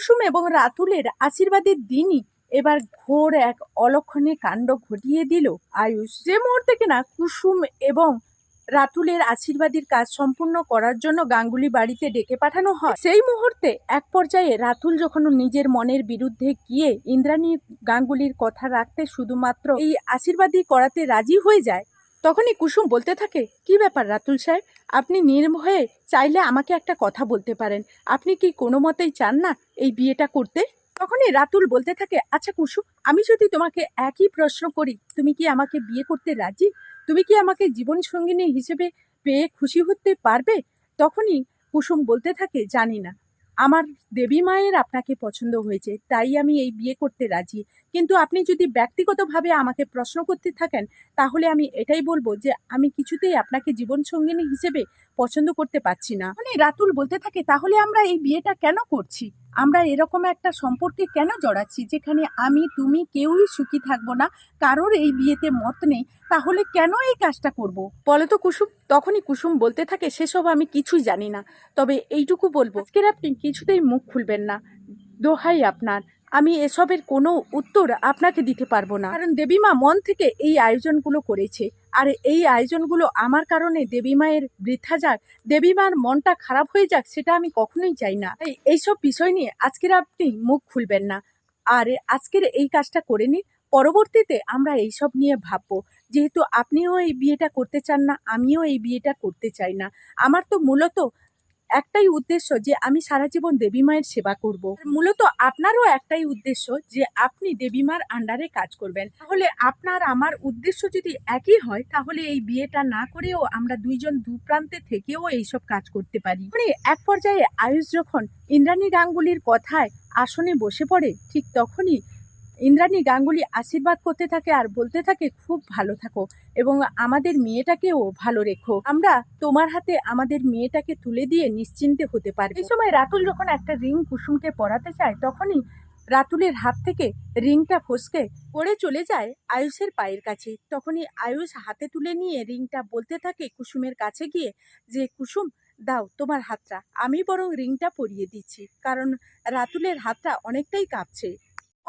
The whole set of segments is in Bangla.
কুসুম এবং রাতুলের আশীর্বাদের দিনই এবার ঘোর এক অলক্ষণে কাণ্ড ঘটিয়ে দিল আয়ুষ। যে মুহূর্তে কিনা কুসুম এবং রাতুলের আশীর্বাদের কাজ সম্পূর্ণ করার জন্য গাঙ্গুলি বাড়িতে ডেকে পাঠানো হয়, সেই মুহূর্তে এক পর্যায়ে রাতুল যখন নিজের মনের বিরুদ্ধে গিয়ে ইন্দ্রাণী গাঙ্গুলির কথা রাখতে শুধুমাত্র এই আশীর্বাদই করাতে রাজি হয়ে যায় তখনই কুসুম বলতে থাকে, কি ব্যাপার রাতুল সাহেব আপনি নির্ভয়ে চাইলে আমাকে একটা কথা বলতে পারেন। আপনি কি কোনো মতেই চান না এই বিয়েটা করতে? তখনই রাতুল বলতে থাকে আচ্ছা কুসুম, আমি যদি তোমাকে একই প্রশ্ন করি, তুমি কি আমাকে বিয়ে করতে রাজি? তুমি কি আমাকে জীবন সঙ্গিনী হিসেবে পেয়ে খুশি হতে পারবে? তখনই কুসুম বলতে থাকে, জানি না। আমার দেবী মায়ের আপনাকে পছন্দ হয়েছে, তাই আমি এই বিয়ে করতে রাজি। কিন্তু আপনি যদি ব্যক্তিগতভাবে আমাকে প্রশ্ন করতে থাকেন, তাহলে আমি এটাই বলব যে আমি কিছুতেই আপনাকে জীবন সঙ্গিনী হিসেবে পছন্দ করতে পারছি না। মানে রাতুল বলতে থাকে, তাহলে আমরা এই বিয়েটা কেন করছি? আমরা এরকম একটা সম্পর্কে কেন জড়াচ্ছি? যেখানে আমি, তুমি কেউই সুখী থাকব না, কারোর এই বিয়েতে মত নেই, তাহলে কেন এই কাজটা করব? বলে তো কুসুম, তখনই কুসুম বলতে থাকে, সেসব আমি কিছুই জানি না। তবে এইটুকু বলব, আজকের আপনি কিছুতেই মুখ খুলবেন না। দোহাই আপনার। আমি এসবের কোনো উত্তর আপনাকে দিতে পারব না। কারণ দেবীমা মন থেকে এই আয়োজনগুলো করেছে। আর এই আয়োজনগুলো আমার কারণে দেবীমায়ের বৃথা যাক দেবীমার মনটা খারাপ হয়ে যাক, সেটা আমি কখনোই চাই না। এইসব বিষয় নিয়ে আজকের আপনি মুখ খুলবেন না। আর আজকের এই কাজটা করে নিন, পরবর্তীতে আমরা এইসব নিয়ে ভাববো। যেহেতু আপনিও এই বিয়েটা করতে চান না, আমিও এই বিয়েটা করতে চাই না। আমার তো মূলত একটাই উদ্দেশ্য যে আমি সারা জীবন দেবী মায়ের সেবা করব। মূলত আপনারও একটাই উদ্দেশ্য যে আপনি দেবী মার আন্ডারে কাজ করবেন। তাহলে আপনার, আমার উদ্দেশ্য যদি একই হয়, তাহলে এই বিয়েটা না করেও আমরা দুইজন দু প্রান্তে থেকেও এইসব কাজ করতে পারি। মানে এক পর্যায়ে আয়ুষ যখন ইন্দ্রাণী গাঙ্গুলির কথায় আসনে বসে পড়ে, ঠিক তখনই ইন্দ্রাণী গাঙ্গুলি আশীর্বাদ করতে থাকে আর বলতে থাকে, খুব ভালো থাকো এবং আমাদের মেয়েটাকেও ভালো রেখো। আমরা তোমার হাতে আমাদের মেয়েটাকে তুলে দিয়ে নিশ্চিন্তে হতে পারি এই সময় রাতুল যখন একটা রিং কুসুমকে পরাতে চায়, তখনই রাতুলের হাত থেকে রিংটা ফসকে পড়ে চলে যায় আয়ুষের পায়ের কাছে। তখনই আয়ুষ হাতে তুলে নিয়ে রিংটা বলতে থাকে কুসুমের কাছে গিয়ে যে, কুসুম, দাও তোমার হাতটা। আমি বরং রিংটা পরিয়ে দিচ্ছি। কারণ রাতুলের হাতটা অনেকটাই কাঁপছে।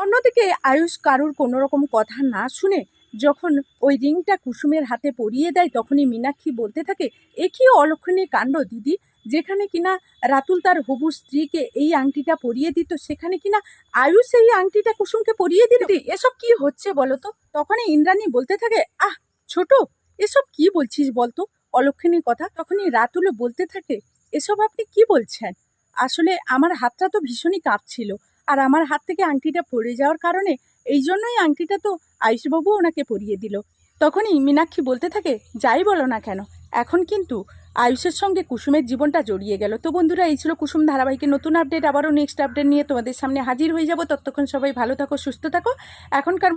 অন্যদিকে আয়ুষ কারুর কোনো রকম কথা না শুনে যখন ওই রিংটা কুসুমের হাতে পরিয়ে দেয়, তখনই মীনাক্ষী বলতে থাকে, এ কি অলক্ষণীয় কাণ্ড দিদি? যেখানে কিনা রাতুল তার হবু স্ত্রীকে এই আংটিটা পরিয়ে দিত, সেখানে কিনা আয়ুষ এই আংটিটা কুসুমকে পরিয়ে দিল এসব কি হচ্ছে বলো তো? তখনই ইন্দ্রাণী বলতে থাকে, আহ, ছোট এসব কি বলছিস বলতো অলক্ষণীর কথা। তখনই রাতুলও বলতে থাকে এসব আপনি কি বলছেন? আসলে আমার হাতটা তো ভীষণই কাঁপছিল। আর আমার হাত থেকে আংটিটা পড়ে যাওয়ার কারণে এই জন্যই আংটিটা তো আয়ুষবাবু ওনাকে পরিয়ে দিল। তখনই মীনাক্ষী বলতে থাকে, যাই বলো না কেন, এখন কিন্তু আয়ুষের সঙ্গে কুসুমের জীবনটা জড়িয়ে গেল। তো বন্ধুরা, এই ছিল কুসুম ধারাবাহিকের নতুন আপডেট আবারও নেক্সট আপডেট নিয়ে তোমাদের সামনে হাজির হয়ে যাব। ততক্ষণ সবাই ভালো থাকো, সুস্থ থাকো। এখনকার